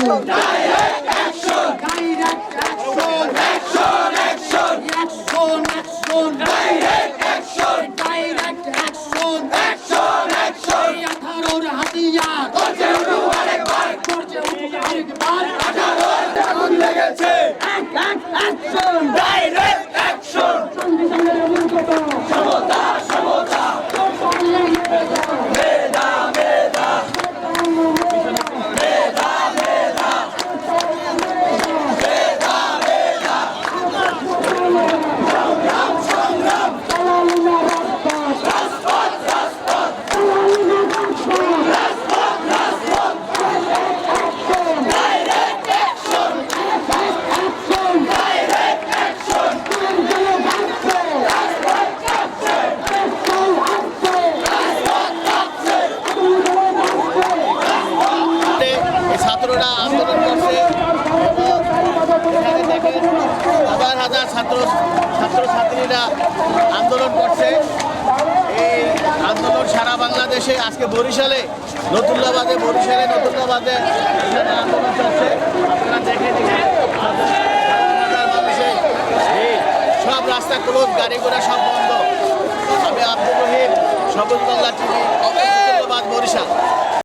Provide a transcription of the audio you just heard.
Show. ছাত্ররা আন্দোলন করছে। এখানে দেখেন হাজার হাজার ছাত্র ছাত্র ছাত্রীরা আন্দোলন করছে। এই আন্দোলন সারা বাংলাদেশে আজকে বরিশালে নতুল্লাবাদে বরিশালে নতুল্লাবাদে এখানে আন্দোলন চলছে। আপনারা দেখে দেখে হাজার মানুষের ভিড়। সব রাস্তা ক্লোজ গাড়ি ঘোড়া সব বন্ধ। আমি আব্দুল রহিম, সবুজ বাংলা টিভি বরিশাল।